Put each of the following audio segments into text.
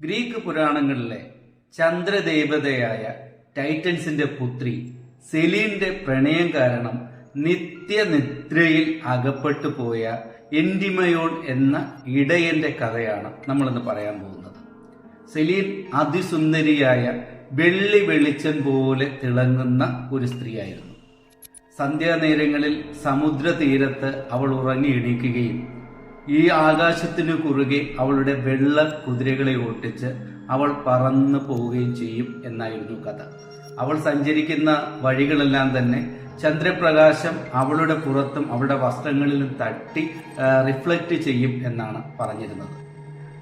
Greek പുരാണങ്ങളിലെ ചന്ദ്രദേവതയായ ടൈറ്റൻസിന്റെ പുത്രി സെലീന്റെ പ്രണയം കാരണം നിത്യനിദ്രയിൽ അകപ്പെട്ടു പോയ എൻഡിമയോൺ എന്ന ഇടയന്റെ കഥയാണ് നമ്മളിന്ന് പറയാൻ പോകുന്നത്. സെലീൻ അതിസുന്ദരിയായ വെള്ളി വെളിച്ചം പോലെ തിളങ്ങുന്ന ഒരു സ്ത്രീയായിരുന്നു. സന്ധ്യാനേരങ്ങളിൽ സമുദ്രതീരത്ത് അവൾ ഉറങ്ങി ഈ ആകാശത്തിനു കുറുകെ അവളുടെ വെള്ള കുതിരകളെ ഓട്ടിച്ച് അവൾ പറന്നു പോവുകയും ചെയ്യും എന്നായിരുന്നു കഥ. അവൾ സഞ്ചരിക്കുന്ന വഴികളെല്ലാം തന്നെ ചന്ദ്രപ്രകാശം അവളുടെ പുറത്തും അവളുടെ വസ്ത്രങ്ങളിലും തട്ടി റിഫ്ലക്റ്റ് ചെയ്യും എന്നാണ് പറഞ്ഞിരുന്നത്.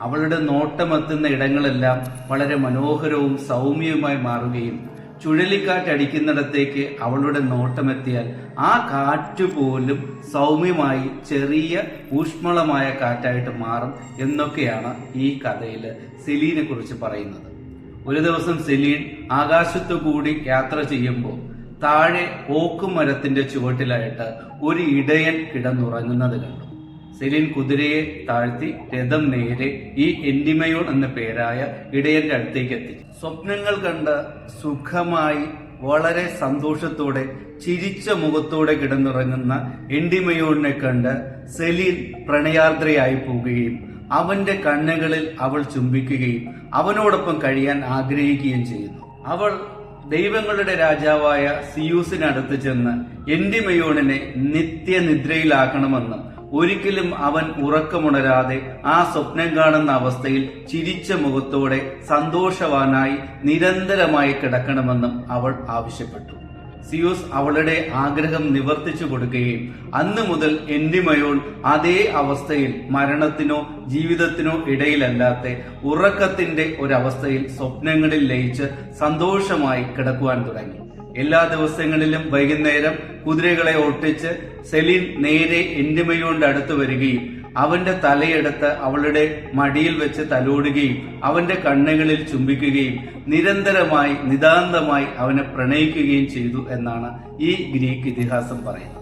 അവളുടെ നോട്ടമെത്തുന്ന ഇടങ്ങളെല്ലാം വളരെ മനോഹരവും സൗമ്യവുമായി മാറുകയും ചുഴലിക്കാറ്റടിക്കുന്നിടത്തേക്ക് അവളുടെ നോട്ടമെത്തിയാൽ ആ കാറ്റ് പോലും സൗമ്യമായി ചെറിയ ഊഷ്മളമായ കാറ്റായിട്ട് മാറും എന്നൊക്കെയാണ് ഈ കഥയിൽ സെലീനെ കുറിച്ച് പറയുന്നത്. ഒരു ദിവസം സെലീൻ ആകാശത്തു കൂടി യാത്ര ചെയ്യുമ്പോൾ താഴെ ഓക്കുമരത്തിന്റെ ചുവട്ടിലായിട്ട് ഒരു ഇടയൻ കിടന്നുറങ്ങുന്നത് കണ്ടു. സെലീൻ കുതിരയെ താഴ്ത്തി രഥം നേരെ ഈ എൻഡിമയോൺ എന്ന പേരായ ഇടയന്റെ അടുത്തേക്ക് എത്തി. സ്വപ്നങ്ങൾ കണ്ട് സുഖമായി വളരെ സന്തോഷത്തോടെ ചിരിച്ച മുഖത്തോടെ കിടന്നുറങ്ങുന്ന എൻഡിമയോണിനെ കണ്ട് സെലീൻ പ്രണയാർദ്രയായി പോവുകയും അവന്റെ കണ്ണുകളിൽ അവൾ ചുംബിക്കുകയും അവനോടൊപ്പം കഴിയാൻ ആഗ്രഹിക്കുകയും ചെയ്യുന്നു. അവൾ ദൈവങ്ങളുടെ രാജാവായ സിയൂസിനടുത്ത് ചെന്ന് എൻഡിമയോണിനെ നിത്യനിദ്രയിലാക്കണമെന്നും ഒരിക്കലും അവൻ ഉറക്കമുണരാതെ ആ സ്വപ്നം കാണുന്ന അവസ്ഥയിൽ ചിരിച്ച മുഖത്തോടെ സന്തോഷവാനായി നിരന്തരമായി കിടക്കണമെന്നും അവൾ ആവശ്യപ്പെട്ടു. സിയൂസ് അവളുടെ ആഗ്രഹം നിവർത്തിച്ചു കൊടുക്കുകയും അന്ന് മുതൽ എന്റിമയോൾ അതേ അവസ്ഥയിൽ മരണത്തിനോ ജീവിതത്തിനോ ഇടയിലല്ലാത്ത ഉറക്കത്തിന്റെ ഒരവസ്ഥയിൽ സ്വപ്നങ്ങളിൽ ലയിച്ച് സന്തോഷമായി കിടക്കുവാൻ തുടങ്ങി. എല്ലാ ദിവസങ്ങളിലും വൈകുന്നേരം കുതിരകളെ ഒട്ടിച്ച് സെലീൻ നേരെ എൻഡിമയോണ്ട് അടുത്ത് വരികയും അവന്റെ തലയെടുത്ത് അവളുടെ മടിയിൽ വെച്ച് തലോടുകയും അവന്റെ കണ്ണുകളിൽ ചുംബിക്കുകയും നിരന്തരമായി നിതാന്തമായി അവനെ പ്രണയിക്കുകയും ചെയ്തു എന്നാണ് ഈ ഗ്രീക്ക് ഇതിഹാസം പറയുന്നത്.